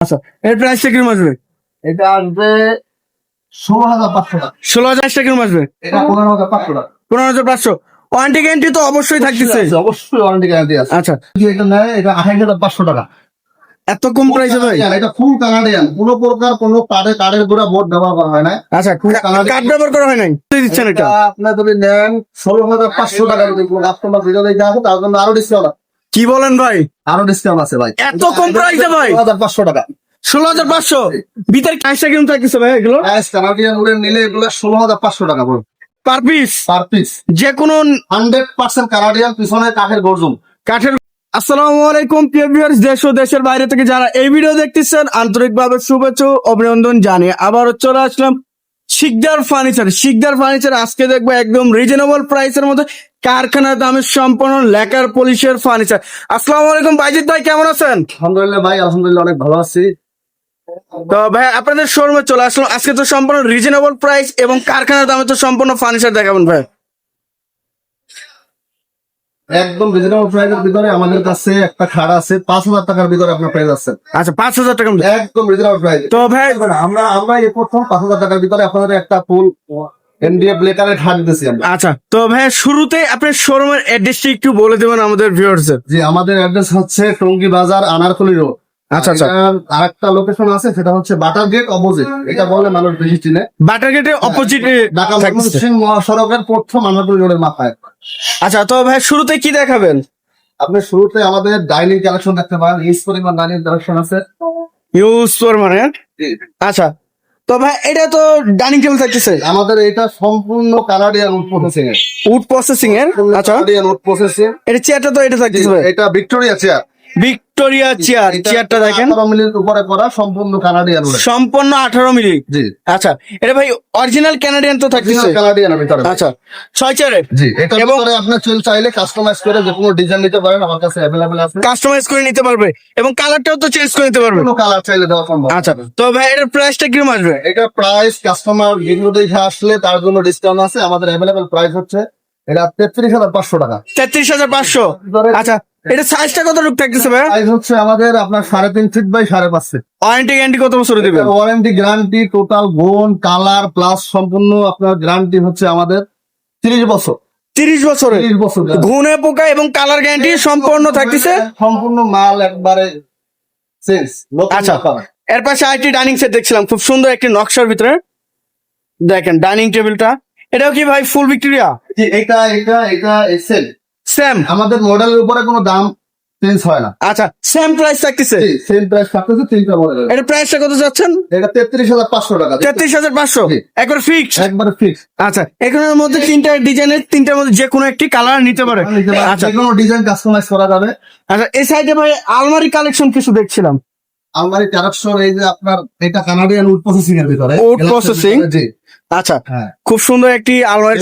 আচ্ছা এর প্রাইসটা কীরকম আসবে? এটা আসবে ষোলো হাজার পাঁচশো টাকা। ষোলো হাজার আসবে? এটা পনেরো হাজার পাঁচশো টাকা। পনেরো হাজার পাঁচশো। ওয়ারেন্টি গ্যারান্টি তো অবশ্যই থাকতেছে। অবশ্যই ওয়ারেন্টি গ্যারান্টি আছে। আচ্ছা। এটা নেয় এটা আঠাশ হাজার পাঁচশো টাকা। এত কম প্রাইসে ভাই? এটা ফুল কানাডিয়ান কোনো প্রকার কোনো কার্ডে কার্ডের গোড়া বোর্ড ব্যবহার করা হয় না আচ্ছা কার্ড ব্যবহার করা হয় নাই? তুই দিচ্ছেন এটা? আপনার যদি নেন ষোলো হাজার পাঁচশো টাকা যদি কাস্টমার ভিডিও আসে তার জন্য আরও ডিসকাউন্ট কি বলেন ভাই? আরও ডিসকাউন্ট আছে ভাই। এত কম প্রাইসে ভাই? হাজার পাঁচশো টাকা। ষোলো হাজার পাঁচশো? ভিতরে থাকতেছে ভাই এগুলো? নিলে এগুলো ষোলো হাজার পাঁচশো টাকা পার পিস পার পিস যে কোনো হান্ড্রেড পার্সেন্ট কানাডিয়ান পিছনে কাঠের গর্জন। কাঠের আসসালামু আলাইকুম প্রিয় ভিউয়ার্স দেশ ও দেশের বাইরে থেকে যারা এই ভিডিও দেখতেছেন আন্তরিকভাবে শুভেচ্ছা অভিনন্দন জানিয়ে আবারও চলে আসলাম শিকদার ফার্নিচার শিকদার ফার্নিচার আজকে দেখব একদম রিজনেবল প্রাইসের মধ্যে। কারখানা দামের সম্পূর্ণ লেকার পলিশের ফার্নিচার আসসালামু আলাইকুম বাইজিৎ ভাই কেমন আছেন? আলহামদুলিল্লাহ ভাই আলহামদুলিল্লাহ অনেক ভালো আছি। তো ভাই আপনাদের শোরুমে চলে আসলাম। আজকে তো সম্পূর্ণ রিজনেবল প্রাইস এবং কারখানার দামে তো সম্পূর্ণ ফার্নিচার দেখাবেন ভাই। একদম রিজনেবল প্রাইসের ভিতরে আমাদের কাছে একটা খাড়া আছে পাঁচ হাজার টাকার ভিতরে আপনার প্রাইস আছে। আচ্ছা পাঁচ হাজার টাকা একদম রিজনেবল প্রাইস তো ভাই আমরা আমরা এই প্রথম পাঁচ হাজার টাকার ভিতরে আপনাদের একটা ফুল এনডিএফ আমরা। আচ্ছা তো ভাই শুরুতে আপনার শোরুমের অ্যাড্রেসটি একটু বলে দেবেন আমাদের জি আমাদের অ্যাড্রেস হচ্ছে টঙ্গী বাজার আনারকলি রোড আচ্ছা আচ্ছা। আর একটা লোকেশন আছে সেটা হচ্ছে বাটার গেট অপোজিট এটা বলে মানুষ বেশি চিনে। বাটার গেটের অপোজিট ঢাকা ময়মনসিংহ মহাসড়কের প্রথম আনারকলি রোডের মাথায় আচ্ছা তো ভাই শুরুতে কি দেখাবেন? আপনি শুরুতে আমাদের ডাইনিং কালেকশন দেখতে পারেন। ইউজ পরিমাণ ডাইনিং কালেকশন আছে। ইউজ মানে আচ্ছা তো ভাই এটা তো ডাইনিং টেবিল থাকতেছে। আমাদের এটা সম্পূর্ণ কানাডিয়ান উড প্রসেসিং এর। উড প্রসেসিং এর? আচ্ছা। কানাডিয়ান উড প্রসেসিং এটা চেয়ারটা তো এটা থাকতেছে ভাই। এটা ভিক্টোরিয়া চেয়ার ভিক্টোরিয়া চেয়ার চেয়ারটা দেখেন। আঠারো উপরে করা সম্পূর্ণ কানাডিয়ান সম্পূর্ণ আঠারো মিলি? জি। আচ্ছা এটা ভাই অরিজিনাল ক্যানাডিয়ান তো থাকতেছে কানাডিয়ান ভিতরে আচ্ছা ছয় চেয়ারের জি এটা এবং- ভিতরে আপনি চল চাইলে কাস্টমাইজ করে যে কোনো ডিজাইন নিতে পারেন আমার কাছে অ্যাভেলেবেল আছে। কাস্টমাইজ করে নিতে পারবে এবং কালারটাও তো চেঞ্জ করে নিতে পারবে। কোনো কালার চাইলে দেওয়া সম্ভব। আচ্ছা তো ভাই এটার প্রাইসটা কীরকম আসবে? এটা প্রাইস কাস্টমার ভিডিও দেখে আসলে তার জন্য ডিসকাউন্ট আছে। আমাদের অ্যাভেলেবেল প্রাইস হচ্ছে এটা তেত্রিশ হাজার পাঁচশো টাকা। তেত্রিশ হাজার পাঁচশো। আচ্ছা এটা সাইজটা কত রূপ থাকতেছে ভাই প্রাইস হচ্ছে আমাদের আপনার সাড়ে তিন ফিট বাই সাড়ে পাঁচ ফিট ওয়ারেন্টি গ্যারান্টি কত বছর দিবেন? ওয়ারেন্টি গ্যারান্টি টোটাল বোন কালার প্লাস সম্পূর্ণ আপনার গ্যারান্টি হচ্ছে আমাদের তিরিশ বছর। তিরিশ বছরে। ঘুনে পোকা এবং কালার গ্যারান্টি সম্পূর্ণ থাকতেছে? সম্পূর্ণ মাল একবারে আচ্ছা। এর পাশে আরেকটি ডাইনিং সেট দেখছিলাম খুব সুন্দর একটি নকশার ভিতরে। দেখেন ডাইনিং টেবিলটা এটাও কি ভাই ফুল ভিক্টোরিয়া এটা এটা এটা সেল সেম আমাদের মডেলের উপরে কোনো দাম চেঞ্জ হয় না। আচ্ছা সেম প্রাইস থাকতেছে। সেম প্রাইস থাকতেছে তিনটা মডেলের এটা প্রাইসটা কত যাচ্ছেন? এটা তেত্রিশ হাজার পাঁচশো টাকা। তেত্রিশ হাজার পাঁচশো। একবার ফিক্স একবারে ফিক্স আচ্ছা এখানের মধ্যে তিনটা ডিজাইনের তিনটার মধ্যে যে কোনো একটি কালার নিতে পারে। আচ্ছা। কোনো ডিজাইন কাস্টমাইজ করা যাবে। আচ্ছা এই সাইডে ভাই আলমারি কালেকশন কিছু দেখছিলাম। আলমারি চারশো এই যে আপনার এটা কানাডিয়ান উড প্রসেসিং এর ভিতরে processing? ভিতরে, জি। আচ্ছা হ্যাঁ। খুব সুন্দর একটি আলমারি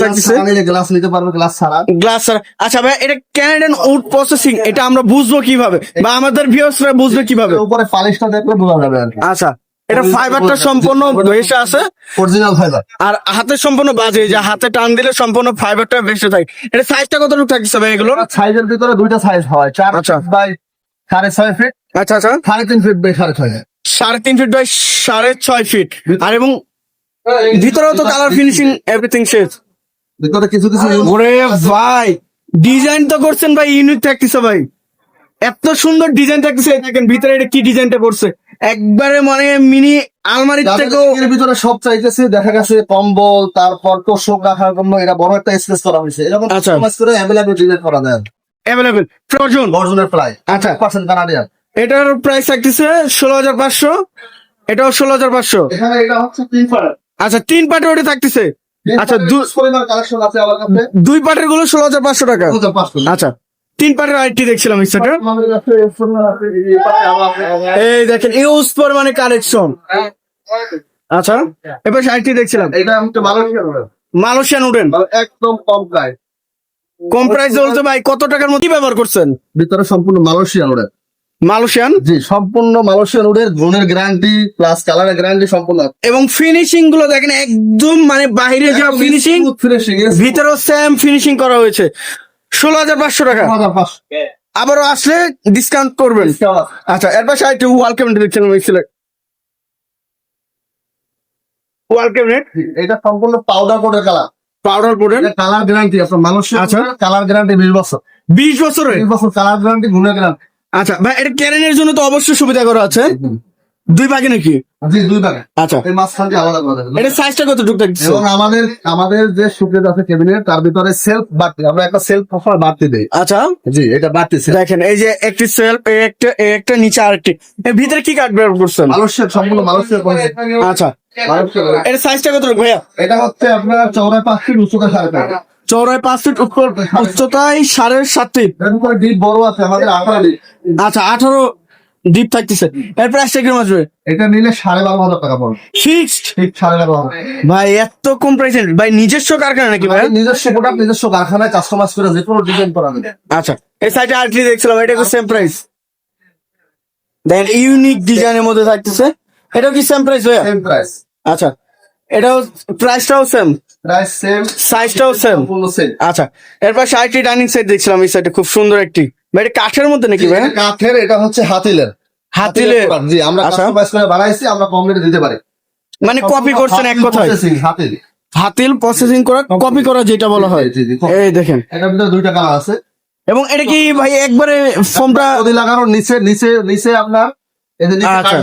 গ্লাস নিতে পারবে গ্লাস ছাড়া। গ্লাস আচ্ছা ভাই এটা ক্যানাডিয়ান উড প্রসেসিং এটা আমরা বুঝব কীভাবে? বা আমাদের ভিউয়ার্সরা বুঝবে কীভাবে? উপরে পালিশটা দেখলে বোঝা যাবে আচ্ছা এটা ফাইবারটা সম্পূর্ণ ভেসে আছে অরিজিনাল ফাইবার আর হাতে সম্পূর্ণ বাজে যে হাতে টান দিলে সম্পূর্ণ ফাইবারটা ভেসে থাকে এটা সাইজটা কতটুকু থাকছে ভাই এগুলো সাইজের ভিতরে দুইটা সাইজ হয় চার আচ্ছা। বাই সাড়ে ছয় ফিট আচ্ছা আচ্ছা। সাড়ে তিন ফিট বাই সাড়ে ছয় সাড়ে তিন ফিট বাই সাড়ে ছয় ফিট আর এবং ভিতরেও তো কালার ফিনিশিং এভরিথিং শেষ। ভিতরে কিছু কিছু ওরে ভাই ডিজাইন তো করছেন ভাই ইউনিক থাকতেছে ভাই। এত সুন্দর ডিজাইন থাকতেছে দেখেন ভিতরে এটা কি ডিজাইনটা করছে। একবারে মানে মিনি আলমারি থেকেও এর ভিতরে সব চাইতেছে দেখা গেছে কম্বল তারপর তো তোষক রাখার জন্য এটা বড় একটা স্পেস করা হয়েছে। এরকম আচ্ছা। কাস্টমাইজ করে অ্যাভেলেবল ডিজাইন করা যায়। অ্যাভেলেবেল প্রয়োজন অরিজিনাল প্রাইস আচ্ছা। পার্সেন্ট কানাডিয়ান এটার প্রাইস থাকতেছে ষোলো হাজার পাঁচশো এটাও ষোলো হাজার পাঁচশো। এখানে এটা হচ্ছে তিন পার্ট আচ্ছা তিন পার্টে ওটা থাকতেছে। আচ্ছা, দুই পার্টেরগুলো ষোলো হাজার পাঁচশো টাকা। আচ্ছা তিন পার্টের আইটি দেখছিলাম এই দেখেন ইউজ মানে কালেকশন। আচ্ছা এবার আইটি দেখছিলাম। এটা মালয়েশিয়ান। উডেন। মানে একদম কম প্রাইস কম প্রাইস বলতে ভাই কত টাকার মধ্যে ব্যবহার করছেন? ভিতরে সম্পূর্ণ মালয়েশিয়ান ওডের মালয়েশিয়ান জি সম্পূর্ণ মালয়েশিয়ান ওডের গুণের গ্যারান্টি প্লাস কালারের গ্যারান্টি সম্পূর্ণ এবং ফিনিশিংগুলো দেখেন একদম মানে বাইরে যা ফিনিশিং finishing, ভিতরেও সেম ফিনিশিং করা হয়েছে। ষোলো হাজার পাঁচশো টাকা। আবারও আসলে ডিসকাউন্ট করবেন। আচ্ছা এর পাশে একটু ওয়াল ক্যাবিনেট দেখছেন ওয়াল ক্যাবিনেট এটা সম্পূর্ণ পাউডার কোটের কালার পাউডার বোর্ডের কালার গ্যারান্টি আপনার মানুষের আচ্ছা। কালার গ্যারান্টি বিশ বছর। বিশ বছরের? বিশ বছর কালার গ্যারান্টি গুণের গ্যারান্টি আচ্ছা ভাই এটা ক্যারেনের জন্য তো অবশ্যই সুবিধা করা আছে। দুই ভাগে নাকি? জি দুই ভাগে। আচ্ছা। এই মাঝখানটি আলাদা করে এটা সাইজটা কত টুক থাকছে এবং আমাদের আমাদের যে সুকেজ আছে কেবিনেট তার ভিতরে সেলফ বাড়তি। আমরা একটা সেলফ অফার বাড়তি দেই। আচ্ছা। জি এটা বাড়তি দেখেন এই যে একটি সেলফ এই একটা এই একটা নিচে আরেকটি। এর ভিতরে কি বের করছেন? সম্পূর্ণ আচ্ছা। মানুষের এর সাইজটা কত ভাইয়া? এটা হচ্ছে আপনার চৌড়ায় পাঁচ ফিট উচ্চতা সাড়ে পাঁচ। চৌড়ায় পাঁচ ফিট উচ্চতায় সাড়ে সাত ফিট বড় আছে আমাদের আঠারো আচ্ছা আঠারো ডিপ থাকতেছে। এর প্রাইসটা কীরকম আসবে? এটা নিলে সাড়ে বারো হাজার টাকা পড়বে। ফিক্সড ঠিক সাড়ে বারো ভাই এত কম প্রাইসে ভাই নিজস্ব কারখানা নাকি ভাই? নিজস্ব প্রোডাক্ট নিজস্ব কারখানায় কাস্টমাইজ করে যে কোনো ডিজাইন করা যাবে আচ্ছা এই সাইডে আর্টলি দেখছিলাম? এটা সেম প্রাইস দেন ইউনিক ডিজাইনের মধ্যে থাকতেছে। এটাও কি সেম প্রাইস ভাইয়া? সেম প্রাইস আচ্ছা এটাও প্রাইসটাও সেম প্রাইস সেম সাইজটাও সেম আচ্ছা এরপর আরেকটি ডাইনিং সেট দেখছিলাম এই সাইডে খুব সুন্দর একটি। ভাই এটা কাঠের মধ্যে নাকি ভাই? কাঠের এটা হচ্ছে হাতিলের। জি আমরা আচ্ছা। কাস্টমাইজ করে বানাইছি আমরা কম রেটে দিতে পারি। মানে কপি করছেন এক কথায়? হাতিল। হাতিল প্রসেসিং করা কপি করা যেটা বলা হয়। এই দেখেন। এটার ভিতরে দুইটা কালার আছে। এবং এটা কি ভাই একবারে ফোমটা যদি লাগানোর নিচে নিচে নিচে আপনার এই আচ্ছা।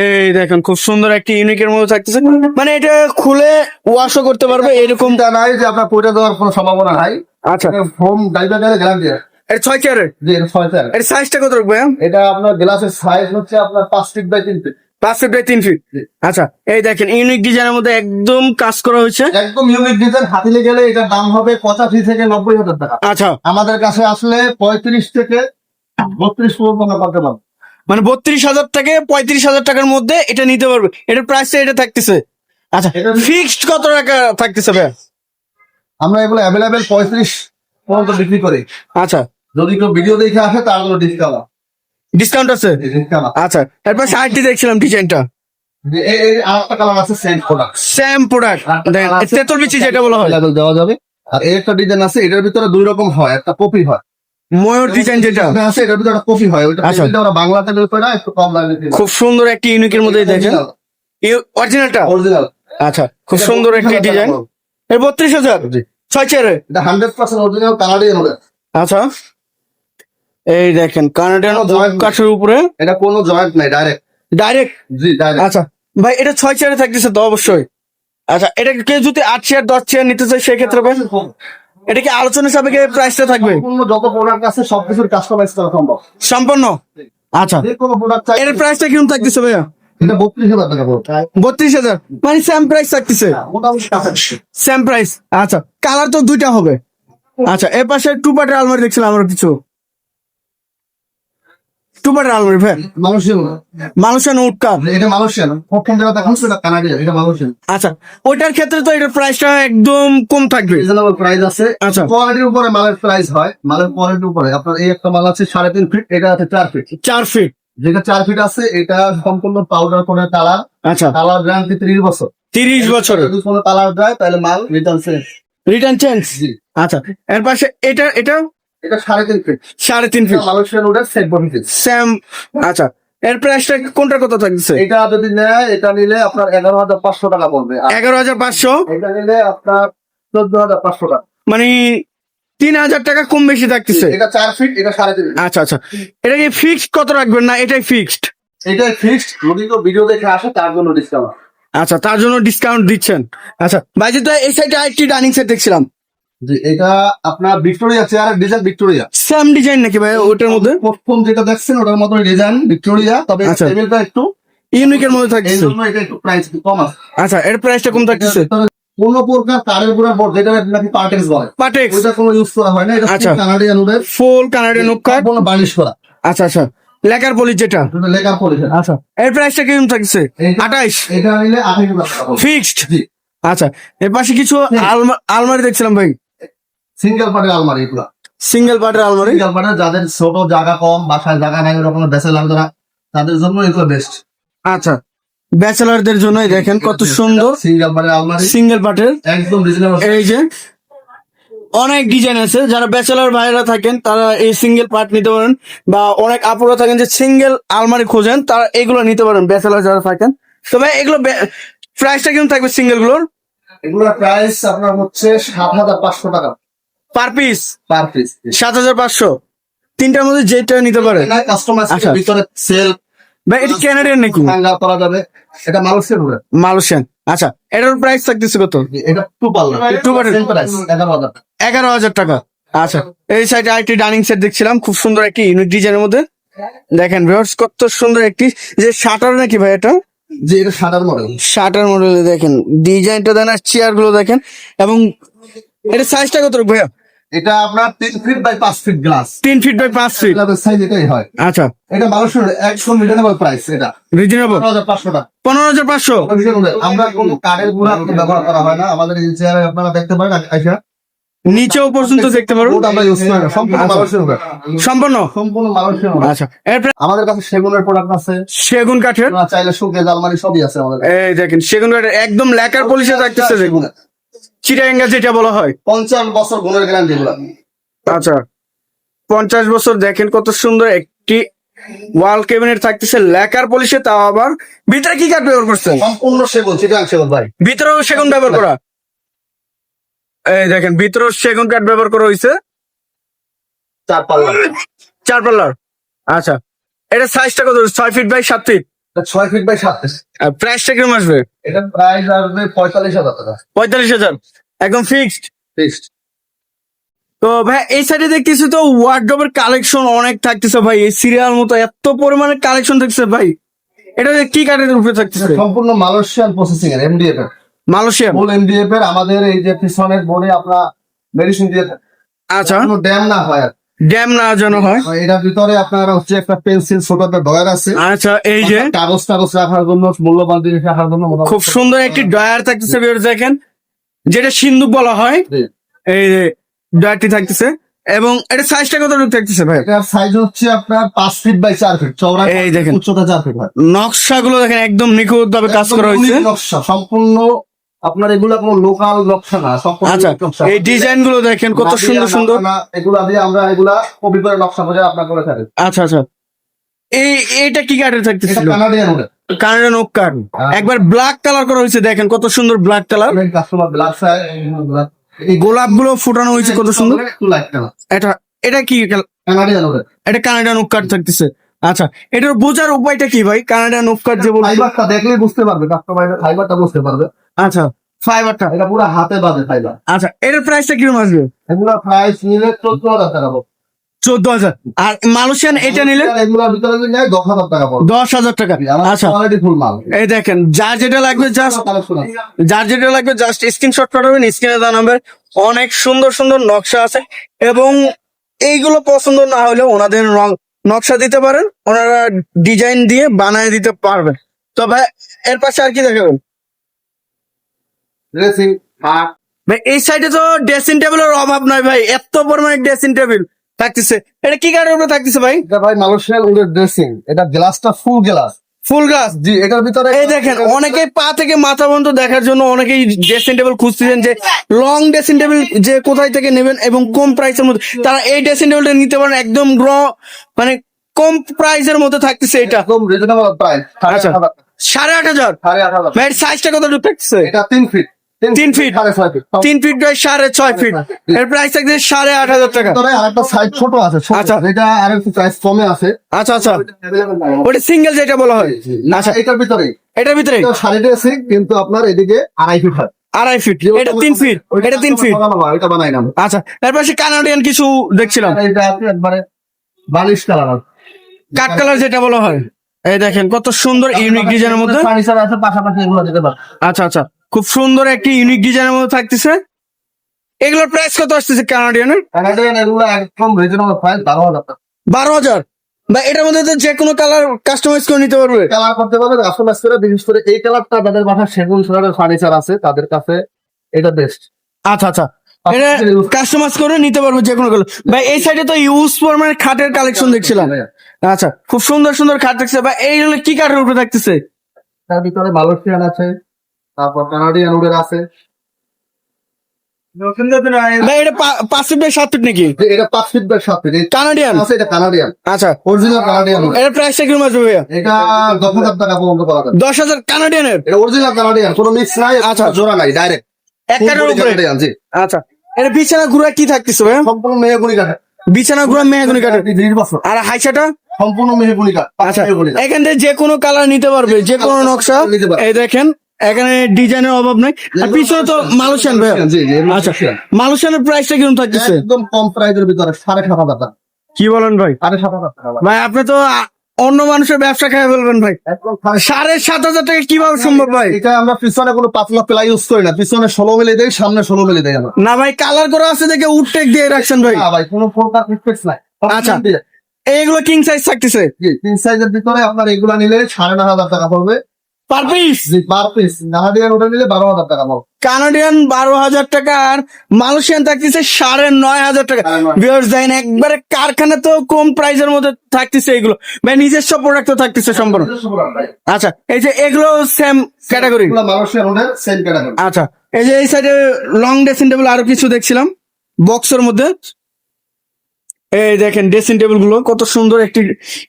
এই দেখেন খুব সুন্দর একটি ইউনিকের মধ্যে থাকতেছে। মানে এটা খুলে ওয়াশও করতে পারবে এরকম নাই যে আপনার পয়টা দেওয়ার কোনো সম্ভাবনা নাই। আচ্ছা। ফোম ডাইভার গেলে গ্যারান্টি। এটা ছয় চেয়ারের জি এটা ছয় চার এর সাইজটা কত রাখবে এটা আপনার গ্লাসের সাইজ হচ্ছে আপনার পাঁচ ফিট বাই তিন ফিট পাঁচ ফিট বাই তিন ফিট আচ্ছা এই দেখেন ইউনিক ডিজাইনের মধ্যে একদম কাজ করা হয়েছে। একদম ইউনিক ডিজাইন হাতিলে গেলে এটার দাম হবে পঁচাশি থেকে নব্বই হাজার টাকা। আচ্ছা। আমাদের কাছে আসলে পঁয়ত্রিশ থেকে বত্রিশ পর্যন্ত আমরা পারব। মানে বত্রিশ হাজার থেকে পঁয়ত্রিশ হাজার টাকার মধ্যে এটা নিতে পারবে। এটার প্রাইসটা এটা থাকতেছে। আচ্ছা এটা- ফিক্সড কত টাকা থাকতেছে ভাই আমরা এগুলো অ্যাভেলেবেল পঁয়ত্রিশ পর্যন্ত বিক্রি করি। আচ্ছা। যদি কেউ ভিডিও দেখে আসে তার জন্য ডিসকাউন্ট ডিসকাউন্ট আছে? আচ্ছা এরপর শার্টটি দেখছিলাম ডিজাইনটা সেম প্রোডাক্ট দেন তেতুল বিচি যেটা বলা হয়। দেওয়া যাবে। আর একটা ডিজাইন আছে এটার ভিতরে দুই রকম হয় একটা কপি হয়। ময়ূর ডিজাইন যেটা। আছে ভিতরে একটা কপি হয় ওইটা আচ্ছা। ওরা বাংলাতে করে একটু কম দামে খুব সুন্দর একটি ইউনিকের মধ্যে দেখেন। অরিজিনালটা অরিজিনাল আচ্ছা খুব সুন্দর একটি ডিজাইন এর বত্রিশ হাজার? ছয় চেয়ারে? এটা হান্ড্রেড পার্সেন্ট অরিজিনাল কানাডিয়ান ওটা আচ্ছা। এই দেখেন কানাডিয়ান কোনো কাঠের উপরে। এটা কোনো জয়েন্ট নাই ডাইরেক্ট ডাইরেক্ট জি ডাইরেক্ট আচ্ছা ভাই এটা ছয় চেয়ারে থাকতেছে তো অবশ্যই। আচ্ছা এটা কেউ যদি আট চেয়ার দশ চেয়ার নিতে চায় সেক্ষেত্রে ভাই? এটা কি আলোচনা সাপেক্ষে প্রাইসটা থাকবে? সম্পূর্ণ যত প্রোডাক্ট আছে সবকিছুর কাস্টমাইজ করা সম্ভব। সম্পন্ন আচ্ছা। এর প্রাইসটা কীরকম থাকতেছে ভাইয়া? পড়বে বত্রিশ হাজার মানে স্যাম প্রাইস থাকতেছে? স্যাম প্রাইস আচ্ছা কালার তো দুইটা হবে। আচ্ছা এর পাশে টু পার্টের আলমারি দেখছিলাম আমরা কিছু। টু পার্টের আলমারি ভাই মালয়েশিয়ান মানুষের উৎকার এটা মালয়েশিয়ান প্রথম যেটা এটা কানাডিয়ান এটা মালয়েশিয়ান আচ্ছা ওইটার ক্ষেত্রে তো এটার প্রাইসটা একদম কম থাকবে। রিজনেবল প্রাইস আছে। আচ্ছা। কোয়ালিটির উপরে মালের প্রাইস হয়। মালের কোয়ালিটির উপরে। আপনার এই একটা মাল আছে সাড়ে তিন ফিট এটা আছে চার ফিট চার ফিট যেটা চার ফিট আছে এটা সম্পূর্ণ পাউডার করে কালার আচ্ছা। কালার গ্যারান্টি ত্রিশ বছর। তিরিশ বছরের? যদি কোনো কালার যায় তাহলে মাল রিটার্ন সেল রিটার্ন চেঞ্জ আচ্ছা এর পাশে এটা এটা এটা সাড়ে তিন ফিট সাড়ে তিন ফিট মালয়েশিয়ান ওটার সেট বডি সেম আচ্ছা। এর প্রাইসটা কোনটা কত থাকছে এটা যদি নেয় এটা নিলে আপনার এগারো হাজার পাঁচশো টাকা পড়বে। এগারো হাজার পাঁচশো? এটা নিলে আপনার চোদ্দ হাজার পাঁচশো টাকা। মানে তিন হাজার টাকা কম বেশি থাকতেছে। এটা চার ফিট এটা সাড়ে তিন আচ্ছা আচ্ছা। এটা কি ফিক্সড কত রাখবেন না এটাই ফিক্সড এটাই ফিক্সড যদি কেউ ভিডিও দেখে আসে তার জন্য ডিসকাউন্ট আচ্ছা তার জন্য ডিসকাউন্ট দিচ্ছেন। আচ্ছা তো এই সাইডে আরেকটি ডাইনিং সেট দেখছিলাম। জি এটা আপনার ভিক্টোরিয়া চেয়ারের ডিজাইন ভিক্টোরিয়া। সেম ডিজাইন নাকি ভাই ওটার মধ্যে? প্রথম যেটা দেখছেন ওটার মতো ডিজাইন ভিক্টোরিয়া তবে আচ্ছা। টেবিলটা একটু ইউনিকের মধ্যে এই থাকতেছে জন্য এটা একটু প্রাইস কম আছে। আচ্ছা এর প্রাইসটা কম থাকতেছে? কোন প্রকার তারের গুড়ার বোর্ড যেটা নাকি পার্টেক্স বলে। পাটেক্স ওইটা কোনো ইউজ করা হয় না এটা আচ্ছা। কানাডিয়ান ওদের। ফুল কানাডিয়ান কাট কোনো বার্নিশ করা। আচ্ছা আচ্ছা। লেকার পলিশ যেটা? লেখার পলিশ আচ্ছা। এর প্রাইসটা কীরকম থাকছে এইটা- আঠাইশ? এটা নিলে আঠাশ হাজার টাকা ফিক্সড আচ্ছা। এর পাশে কিছু আলমা- আলমারি দেখছিলাম ভাই। সিঙ্গেল পার্টের আলমারি এগুলা সিঙ্গেল পার্টের আলমারি? সিঙ্গেল পার্টের যাদের ছোট জায়গা কম বাসায় জায়গা নাই ওরকম ব্যাচেলার যারা তাদের জন্য এগুলো বেস্ট আচ্ছা ব্যাচেলারদের জন্যই দেখেন কত সুন্দর। সিঙ্গেল পার্টের আলমারি। সিঙ্গেল পার্টের একদম রিজনেবল এই যে অনেক ডিজাইন আছে। যারা ব্যাচেলার ভাইরা থাকেন তারা এই সিঙ্গেল পার্ট নিতে পারেন। বা অনেক আপুরা থাকেন যে সিঙ্গেল আলমারি খোঁজেন তারা এগুলো নিতে পারেন ব্যাচেলার যারা থাকেন। তবে এগুলো প্রাইসটা কেমন থাকবে সিঙ্গেলগুলোর? এগুলোর প্রাইস আপনার হচ্ছে সাত হাজার পাঁচশো টাকা। পার পিস পার পিস সাত হাজার পাঁচশো। তিনটার মধ্যে যেটা নিতে পারে। কাস্টমার আচ্ছা। ভিতরে সেল ভাই এটা ক্যানাডিয়ান নাকি? হ্যাঙ্গার করা যাবে। এটা মানুষের মালয়েশিয়ান আচ্ছা এটার প্রাইস থাকতেছে কত? এটা টু এগারো হাজার টাকা। আচ্ছা এই সাইডে আরেকটি ডাইনিং সেট দেখছিলাম। খুব সুন্দর একটি ইউনিক ডিজাইনের মধ্যে। দেখেন ভিউয়ার্স কত সুন্দর একটি যে শাটার নাকি ভাই এটা? যে এটা সাদার মডেল শাটার মডেলে দেখেন। ডিজাইনটা দেন আর চেয়ারগুলো দেখেন। এবং এটা সাইজটা কত ভাইয়া? এটা আপনার তিন ফিট বাই পাঁচ ফিট গ্লাস তিন ফিট বাই পাঁচ ফিট সাইজ এটাই হয়। আচ্ছা। এটা মানুষের রিজনেবল প্রাইস এটা। রিজনেবল পনেরো হাজার পাঁচশো টাকা। পনেরো হাজার পাঁচশো? আমরা কোনো কাঠের গুঁড়া ব্যবহার করা হয় না। আমাদের এই চেয়ারে আপনারা দেখতে পারেন আইসা নিচেও পর্যন্ত দেখতে সম্পূর্ণ আচ্ছা। সম্পূর্ণ? সম্পূর্ণ আচ্ছা। আমাদের কাছে সেগুনের প্রোডাক্ট আছে। সেগুন কাঠের? চাইলে শুকে আলমারি সবই আছে আমাদের এই দেখেন সেগুন কাঠের একদম লেকার পলিশে থাকতেছে দেখুন। চিটাঙ্গা যেটা বলা হয়। পঞ্চাশ বছর গুণের গ্যারান্টি আচ্ছা। পঞ্চাশ বছর দেখেন কত সুন্দর একটি ওয়াল ক্যাবিনেট থাকতেছে লেকার পলিশে তাও আবার ভিতরে কি কাঠ ব্যবহার করছেন? সম্পূর্ণ সেগুন চিটাং সেগুন ভাই। ভিতরেও সেগুন ব্যবহার করা? এই দেখেন ভিতরেও সেগুন কাঠ ব্যবহার করা হয়েছে চার পাল্লা চার পাল্লার। আচ্ছা। এটা সাইজটা কত? ছয় ফিট বাই সাত ফিট ছয় ফিট বাই সাত প্রাইসটা কীরকম আসবে? এটা প্রাইস আসবে পঁয়তাল্লিশ হাজার টাকা। পঁয়তাল্লিশ হাজার। একদম ফিক্সড ফিক্সড তো ভাই এই সাইডে দেখতেছি তো ওয়ার্ড্রপের কালেকশন অনেক থাকতেছে ভাই। এই সিরিয়াল মতো এত পরিমাণে কালেকশন থাকতেছে ভাই। এটা কি কাঠের উপরে থাকতেছে? সম্পূর্ণ মালয়েশিয়ান প্রসেসিং এর এমডিএফ এর। মালয়েশিয়া ফুল এমডিএফ এর আমাদের এই যে পিছনের বোর্ডে আপনার মেডিসিন দিয়ে থাকে। আচ্ছা। কোনো ড্যাম না হয় আর ড্যাম না যেন হয়। এটার ভিতরে আপনার হচ্ছে একটা পেন্সিল ছোট একটা ডয়ার আছে। আচ্ছা এই যে? কাগজ টাগজ রাখার জন্য মূল্যবান জিনিস রাখার জন্য খুব সুন্দর একটি ডয়ার থাকতেছে দেখেন। যেটা সিন্ধুক বলা হয় এই ডয়ারটি থাকতেছে। এবং এটা সাইজটা কতটুকু থাকতেছে ভাই? এটার সাইজ হচ্ছে আপনার পাঁচ ফিট বাই চার ফিট চওড়া এই দেখেন। উচ্চতা চার ফিট নকশা গুলো দেখেন একদম নিখুঁত ভাবে কাজ করা হয়েছে। নকশা সম্পূর্ণ আপনার এগুলা কোনো লোকাল নকশা না সম্পূর্ণ আচ্ছা এই ডিজাইনগুলো দেখেন কত সুন্দর সুন্দর। না, এগুলা দিয়ে আমরা এগুলা কপি করে নকশা করে আপনার করে থাকি। আচ্ছা আচ্ছা। এই এটা কি কাঠের এটা থাকতেছিল কানাডিয়ান উডে কানাডান ওক হ্যাঁ। একবার ব্ল্যাক কালার করা হয়েছে দেখেন কত সুন্দর ব্ল্যাক কালার গোলাপগুলো ফুটানো হয়েছে কত সুন্দর। এটা এটা কি এটা কানাডান ওক কাঠ থাকতেছে। আচ্ছা এটার বোঝার উপায়টা কি ভাই? কানাডান ওক কাঠ যে ফাইবারটা দেখলেই বুঝতে পারবে কাস্টমার ফাইবারটা বুঝতে পারবে। আচ্ছা ফাইবারটা এটা পুরো হাতে বাঁধে ফাইবার আচ্ছা এটার প্রাইসটা কীরকম আসবে? এগুলা প্রাইস নিলে চোদ্দ হাজার টাকা চোদ্দ হাজার। আর মালয়েশিয়ান এটা নিলে? দশ হাজার টাকা আচ্ছা। এই দেখেন যার যেটা লাগবে জাস্ট যার যেটা লাগবে জাস্ট স্ক্রিনশট পাঠাবেন স্ক্রিনে দেওয়া নাম্বার। অনেক সুন্দর সুন্দর নকশা আছে এবং এইগুলো পছন্দ না হলে ওনাদের রং নকশা দিতে পারেন ওনারা ডিজাইন দিয়ে বানায় দিতে পারবেন। তো ভাই এর পাশে আর কি দেখাবেন? ভাই এই সাইডে তো ড্রেসিং টেবিলের অভাব নয় ভাই এত পরিমাণে ড্রেসিং টেবিল থাকতেছে। এটা কি কাঠের উপরে থাকতেছে ভাই? এটা ভাই মালয়েশিয়ান উডের ড্রেসিং এটা গ্লাসটা ফুল গ্লাস ফুল গাছ জি এটার ভিতরে এই দেখেন অনেকেই পা থেকে মাথা পর্যন্ত দেখার জন্য অনেকেই ড্রেসিং টেবিল খুঁজতেছেন যে লং ড্রেসিং টেবিল যে কোথায় থেকে নেবেন এবং কম প্রাইসের মধ্যে তারা এই ড্রেসিং টেবিলটা নিতে পারেন একদম র মানে কম প্রাইসের মধ্যে থাকতেছে এটা। একদম রিজনেবল প্রাইস। সাড়ে আট হাজার। সাড়ে আট হাজার। সাইজটা কতটুকু থাকছে এটা তিন ফিট তিন ফিট তিন ফিট বাই সাড়ে ছয় ফিট এর প্রাইস থাকছে সাড়ে আট হাজার টাকা। ভিতরে আরেকটা সাইজ ছোট আছে আচ্ছা। এটা আর একটু প্রাইস কমে আছে। আচ্ছা আচ্ছা। ওটা সিঙ্গেল যেটা বলা হয়। আচ্ছা। এটার ভিতরে। এটার ভিতরে? সাড়ে ড্রেসিং কিন্তু আপনার এদিকে আড়াই ফিট হয়। আড়াই ফিট এটা তিন ফিট এটা তিন ফিট এটা আচ্ছা। এর পাশে কানাডিয়ান কিছু দেখছিলাম। এটা একবারে বালিশ কালার কাঠ কালার যেটা বলা হয়। এই দেখেন কত সুন্দর ইউনিক ডিজাইনের মধ্যে। ফার্নিচার আছে পাশাপাশি এগুলো পারে। আচ্ছা আচ্ছা। খুব সুন্দর একটি ইউনিক ডিজাইনের মধ্যে থাকতেছে। এগুলোর প্রাইস কত আসতেছে কানাডিয়ানের কানাডিয়ান এগুলো একদম রিজনেবল প্রাইস বারো হাজার বারো হাজার? বা এটার মধ্যে তো যে কোনো কালার কাস্টমাইজ করে নিতে পারবে। কালার করতে পারবে কাস্টমাইজ করে বিশেষ করে এই কালারটা যাদের বাসায় সেগুন সোনারের ফার্নিচার আছে তাদের কাছে এটা বেস্ট আচ্ছা আচ্ছা। এটা কাস্টমাইজ করে নিতে পারবে যে কোনো কালার ভাই এই সাইডে তো ইউজ ফরম্যানের খাটের কালেকশন দেখছিলাম। আচ্ছা খুব সুন্দর সুন্দর খাট থাকছে বা এইগুলো কি কাঠের উপরে থাকতেছে? তার ভিতরে মালয়েশিয়ান আছে তারপর কানাডিয়ান উডের আছে এটা পাঁচ ফিট বাই সাত ফিট নাকি? এটা পাঁচ ফিট বাই সাত ফিট কানাডিয়ান আছে এটা কানাডিয়ান আচ্ছা। অরিজিনাল কানাডিয়ান এটা প্রাইসটা কীরকম আসবে ভাইয়া? এটা দশ হাজার টাকা পর্যন্ত করা যাবে। দশ হাজার কানাডিয়ানের এটা অরিজিনাল কানাডিয়ান কোনো মিক্স নাই আচ্ছা। আচ্ছা জোড়া নাই ডাইরেক্ট এক কাঠের উপরে? জি। আচ্ছা। এটা বিছানা ঘুরা কি থাকতেছে ভাইয়া? সম্পূর্ণ মেহগুনি কাঠ বিছানা ঘুরা মেহাগুনি তিরিশ বছর। আর হাইসাটা? সম্পূর্ণ মেহগুনি কাঠ আচ্ছা। এখান থেকে যে কোনো কালার নিতে পারবে যে কোনো নকশা। নিতে পারবে। এই দেখেন। এখানে ডিজাইনের অভাব নাই। আর পিছনে তো জি এগুলো আচ্ছা মালয়েশিয়ান। প্রাইসটা কীরকম থাকতেছে? একদম কম প্রাইসের ভিতরে সাড়ে সাত হাজার টাকা। কি বলেন ভাই? সাড়ে সাত হাজার টাকা ভাই। ভাই আপনি তো অন্য মানুষের ব্যবসা খেয়ে ফেলবেন ভাই। সাড়ে সাত হাজার টাকা কীভাবে সম্ভব ভাই? এটা আমরা পিছনে কোনো পাতলা প্লাই ইউজ করি না। পিছনে ষোলো মিলে দেয় সামনে ষোলো মিলে দেই আমরা। না ভাই কালার করা আছে দেখে উঠটেক দিয়ে রাখছেন ভাই। ভাই কোনো ফোরকার ফিক্স নাই। আচ্ছা। এইগুলো কিং সাইজ থাকতেছে? তিন সাইজের ভিতরে আপনার এগুলা নিলে সাড়ে নয় হাজার টাকা পড়বে। পার পিস পার পিস নাহাডিয়ান ওটা নিলে বারো হাজার টাকা পড়বে কানাডিয়ান বারো হাজার টাকা আর মালয়েশিয়ান থাকতেছে সাড়ে নয় হাজার টাকা। সাড়ে বিয়ার্স দেন একবারে কারখানা তো কম প্রাইসের মধ্যে থাকতেছে এগুলো। ভাই নিজস্ব প্রোডাক্ট তো থাকতেছে সম্পূর্ণ। আচ্ছা এই যে এগুলো সেম ক্যাটাগরি আচ্ছা এই যে এই সাইডে লং ড্রেসিং টেবিল আরও কিছু দেখছিলাম। বক্সের মধ্যে। এই দেখেন ড্রেসিং টেবিলগুলো কত সুন্দর একটি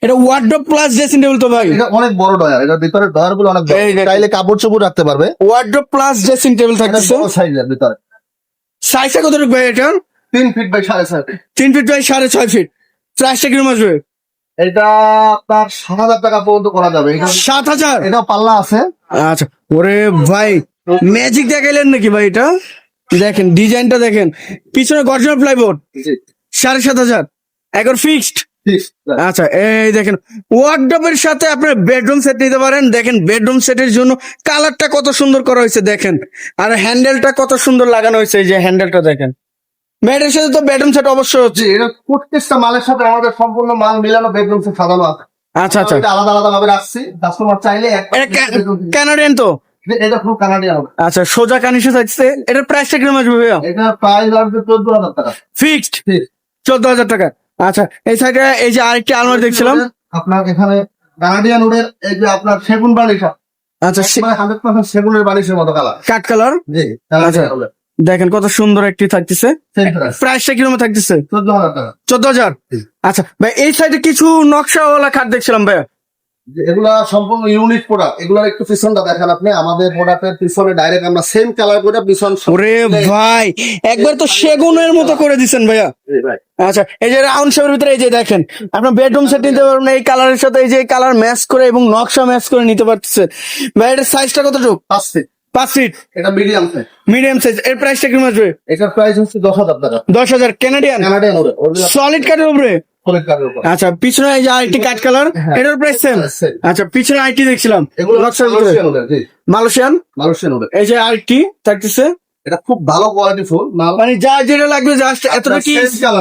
এটা ওয়ার্ডরোব প্লাস ড্রেসিং টেবিল তো ভাই। এটা অনেক বড় ডয়ার এটার ভিতরে ডয়ারগুলো অনেক চাইলে কাপড় চোপড় রাখতে পারবে। ওয়ার্ডরোব প্লাস ড্রেসিং টেবিল বড় সাইজের ভিতরে। সাইজটা কত ভাই এটা? তিন ফিট বাই সাড়ে ছয় ফিট তিন ফিট বাই সাড়ে ছয় ফিট প্রাইসটা কীরকম আসবে? এটা আপনার সাত হাজার টাকা পর্যন্ত করা যাবে। এটা সাত হাজার? এটা পাল্লা আছে। আচ্ছা ওরে ভাই ম্যাজিক দেখাইলেন নাকি ভাই এটা? দেখেন ডিজাইনটা দেখেন। পিছনে গর্জন প্লাইবোর্ড জি। সাড়ে সাত হাজার। একবার ফিক্সড আচ্ছা এই দেখেন ওয়ার্ডরোবের সাথে আপনার বেডরুম সেট নিতে পারেন। দেখেন বেডরুম সেটের জন্য কালারটা কত সুন্দর করা হয়েছে দেখেন। আর হ্যান্ডেলটা কত সুন্দর লাগানো হয়েছে এই যে হ্যান্ডেলটা দেখেন। বেডের সাথে তো বেডরুম সেট অবশ্যই হচ্ছে। এটা প্রত্যেকটা মালের সাথে আমাদের সম্পূর্ণ মাল মিলানো বেডরুম সে সাজানো আছে। আচ্ছা আচ্ছা। এটা আলাদা আলাদা ভাবে রাখছি। কাস্টমার চাইলে একটা ক্যানাডিয়ান তো? এটা পুরো কানাডিয়ান হবে। আচ্ছা সোজা কানিসে থাকছে এটার প্রাইসটা কীরকম আসবে ভাইয়া? এটা প্রাইস আসবে চোদ্দ হাজার টাকা। ফিক্সড। চোদ্দ হাজার টাকা। আচ্ছা এই সাইডে এই যে আরেকটি আলমারি দেখছিলাম। আপনার এখানে কানাডিয়ান উডের এই যে আপনার সেগুন বালিশ। আচ্ছা হান্ড্রেড পার্সেন্ট সেগুনের বালিশের মতো কালার কাট কালার জি আচ্ছা। দেখেন কত সুন্দর একটি থাকতেছে। প্রাইসটা কীরকম থাকতেছে? চোদ্দ হাজার টাকা। চোদ্দ হাজার? আচ্ছা ভাই এই সাইডে কিছু নকশাওয়ালা খাট দেখছিলাম ভাই এগুলা সম্পূর্ণ ইউনিক প্রোডাক্ট এগুলার একটু পিছনটা দেখেন আপনি। আমাদের প্রোডাক্টের পিছনে ডাইরেক্ট আমরা সেম কালার করে পিছন ওরে ভাই একবার তো সেগুনের মতো করে দিছেন ভাইয়া। ভাই। আচ্ছা এই যে রাউন্ড শেপের ভিতরে এই যে দেখেন আপনার বেডরুম সেট নিতে পারবেন এই কালারের সাথে এই যে কালার ম্যাচ করে এবং নকশা ম্যাচ করে নিতে পারতেছে। ভাই এটার সাইজটা কতটুকু? পাঁচ ফিট পাঁচ ফিট এটা মিডিয়াম সাইজ মিডিয়াম সাইজ এর প্রাইসটা কীরকম আসবে? এটার প্রাইস হচ্ছে দশ হাজার টাকা। দশ হাজার। কানাডিয়ান কানাডিয়ান সলিড কাঠের উপর? আচ্ছা পিছনে এই যে আরেকটি কাঠ কালার হ্যাঁ। এটার প্রাইস সেম আচ্ছা পিছনে আরেকটি দেখছিলাম নকশার ভিতরে মালয়েশিয়ান মালয়েশিয়ান এই যে আরেকটি থাকতেছে। এটা খুব ভালো কোয়ালিটি ফুল মানে যা যেটা লাগবে জাস্ট এতটা কি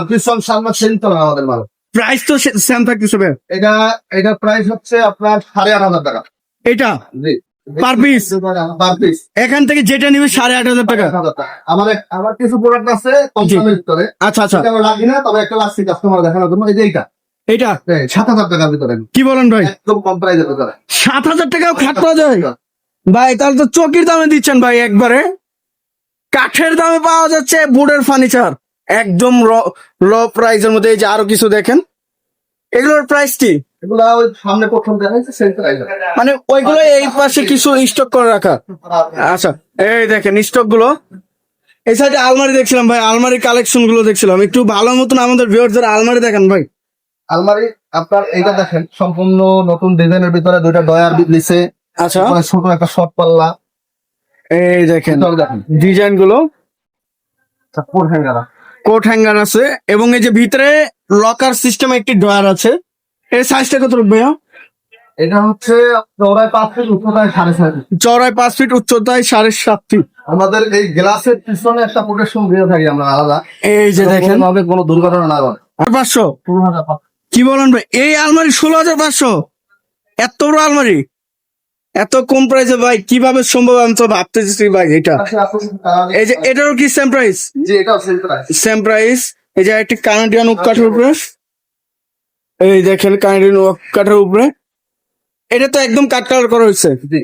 পিছন সামনে সেম কালার আমাদের মাল। প্রাইস তো সেম থাকতেছে এটা এটা প্রাইস হচ্ছে আপনার সাড়ে আট হাজার টাকা। এটা? জি। পার পিস এখান থেকে যেটা নিবে সাড়ে আট হাজার টাকা। আমার কিছু প্রোডাক্ট আছে কম দামের ভিতরে। আচ্ছা আচ্ছা। রাখি না তবে একটা লাগছে কাস্টমার দেখানোর জন্য। এই যে এইটা। এটা সাত হাজার টাকার ভিতরে। কি বলেন ভাই? একদম কম প্রাইসের ভিতরে। সাত হাজার টাকাও খাট পাওয়া যায়? ভাই তাহলে তো চকির দামে দিচ্ছেন ভাই একবারে। কাঠের দামে পাওয়া যাচ্ছে বোর্ডের ফার্নিচার একদম ল প্রাইসের মধ্যে এই যে আরও কিছু দেখেন। এগুলোর প্রাইস কি? এগুলা ওই সামনে প্রথম মানে ওইগুলো এই পাশে কিছু স্টক করে রাখা। আচ্ছা এই দেখেন স্টকগুলো এই সাইডে আলমারি দেখছিলাম ভাই আলমারি কালেকশনগুলো দেখছিলাম। একটু ভালো মতন আমাদের ভিউয়ারদের আলমারি দেখেন ভাই। আলমারি আপনার এইটা দেখেন সম্পূর্ণ নতুন ডিজাইনের ভিতরে দুইটা ডয়ার দিছে। আচ্ছা। ছোট একটা শর্ট পাল্লা। এই দেখেন ডিজাইনগুলো। কোট হ্যাঙ্গার আছে। এবং এই যে ভিতরে লকার সিস্টেম একটি ড্রয়ার আছে। এর সাইজটা কত ভাইয়া? এটা হচ্ছে চৌড়ায় পাঁচ ফিট উচ্চতায় সাড়ে ফিট চড়ায় পাঁচ ফিট উচ্চতায় সাড়ে সাত ফিট আমাদের এই গ্লাসের পিছনে একটা প্রোটেকশন দিয়ে থাকি আমরা আলাদা। এই যে দেখেন। ভাবে কোনো দুর্ঘটনা না হয় পাঁচশো। কি বলেন ভাই? এই আলমারি ষোলো হাজার পাঁচশো। এত বড় আলমারি। এত কম প্রাইসে ভাই কীভাবে সম্ভব আমি তো ভাবতেছি ভাই এটা। তাহলে- এই যে এটারও কি সেম প্রাইস সেম প্রাইস এই যে একটি কানাডিয়ান ওক কাঠের উপরে। এই দেখেন কানাডিয়ান ওক কাঠের উপরে। এটা তো একদম কাট কালার করা হয়েছে। জি।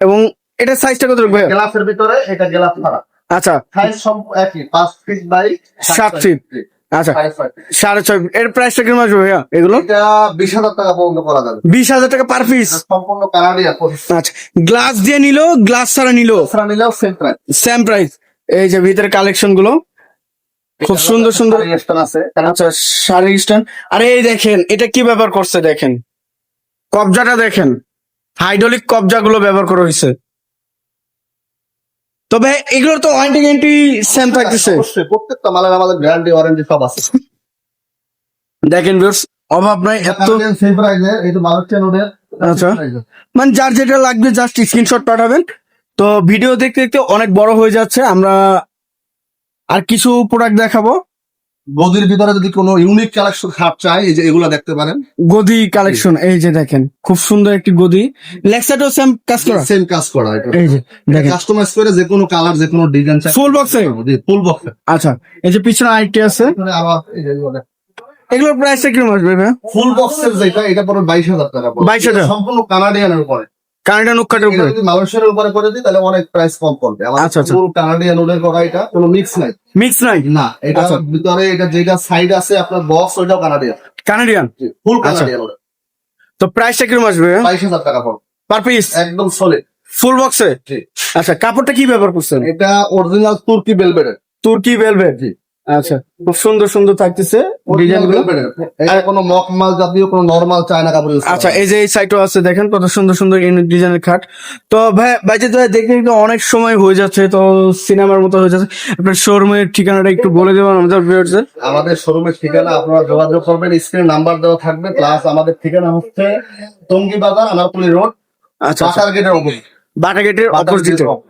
এবং এটা সাইজটা কত গ্লাসের ভিতরে এটা গ্লাস ছাড়া। আচ্ছা। সাইজ সব একই পাঁচ ফিট বাই feet। আচ্ছা। সাড়ে ছয়। এর প্রাইসটা কীরকম আসবে ভাইয়া এগুলো? বিশ হাজার টাকা পর্যন্ত করা যাবে। বিশ হাজার টাকা পার পিস সম্পূর্ণ আচ্ছা। গ্লাস দিয়ে নিল গ্লাস ছাড়া নিল? নিলেও সেম প্রাইস সেম প্রাইস এই যে ভিতরে কালেকশনগুলো। খুব সুন্দর সুন্দর। আছে। আচ্ছা শাড়ি স্ট্যান্ড আরে এই দেখেন এটা কি ব্যবহার করছে দেখেন? কবজাটা দেখেন। হাইড্রোলিক কবজা গুলো ব্যবহার করা হয়েছে। তবে এগুলোর তো ওয়ারেন্টি গ্যারান্টি সেম থাকতেছে। প্রত্যেকটা মালের আমাদের গ্যারান্টি ওয়ারেন্টি সব আছে। দেখেন ভিউয়ার্স অভাব নাই এত সেম প্রাইসে তো বারো নোটের আচ্ছা। মানে যার যেটা লাগবে জাস্ট স্ক্রিনশট পাঠাবেন। তো ভিডিও দেখতে দেখতে অনেক বড় হয়ে যাচ্ছে। আমরা আর কিছু প্রোডাক্ট দেখাবো। গদির ভিতরে যদি কোনো ইউনিক কালেকশন খাট চাই এই যে এগুলো দেখতে পারেন। গদি কালেকশন এই যে দেখেন খুব সুন্দর একটি গদি। লেক্সাটো সেম কাজ করা? সেম কাজ করা এটা। এই যে দেখেন। কাস্টমাইজ করে যে কোনো কালার যে কোনো ডিজাইন চাই। ফুল বক্সে ফুল বক্স আচ্ছা এই যে পিছনে আরেকটি আছে। আবার এই যে এগুলো এগুলোর প্রাইসটা কীরকম আসবে ফুল বক্সের যেটা এটা পড়বে বাইশ হাজার টাকা। পড়বে। 22,000 এটা সম্পূর্ণ কানাডিয়ানের উপরে। কানাডা নুকাটের এটা উপরে? যদি মালয়েশিয়ার উপরে করে দিই তাহলে অনেক প্রাইস কম পড়বে। আচ্ছা, আচ্ছা। ফুল কানাডিয়ান ওদের করা এটা কোনো মিক্স নাই। মিক্স নাই? না এটা আচ্ছা। ভিতরে এটা যেটা সাইড আছে আপনার বক্স ওইটাও কানাডিয়ান কানাডিয়ান ফুল। কানাডিয়ান তো প্রাইসটা কীরকম আসবে? বাইশ হাজার টাকা পড়বে। পার পিস একদম সলিড ফুল বক্সে। আচ্ছা কাপড়টা কি ব্যবহার করছেন? এটা অরিজিনাল তুর্কি বেলবেটের তুর্কি ভেলভেট জি। আচ্ছা খুব সুন্দর সুন্দর থাকতেছে ডিজাইনগুলো। কোনো মকমাল জাতীয় কোনো নরমাল চায়না কাপড় আচ্ছা এই যে এই সাইটও আছে দেখেন কত সুন্দর সুন্দর ইউনিক ডিজাইনের খাট। তো ভাই বাইরে তো দেখতে দেখতে অনেক সময় হয়ে যাচ্ছে তো সিনেমার মতো হয়ে যাচ্ছে। আপনার শোরুমের ঠিকানাটা একটু বলে দেবেন আমাদের ভিউয়ার্সদের আমাদের শোরুমের ঠিকানা আপনারা যোগাযোগ করবেন স্ক্রিনে নাম্বার দেওয়া থাকবে প্লাস আমাদের ঠিকানা হচ্ছে টঙ্গি বাজার আনারপুলি রোড আচ্ছা আচ্ছা। গেটের বাটা গেটের বাটার অপোজিটে গেটের opposite।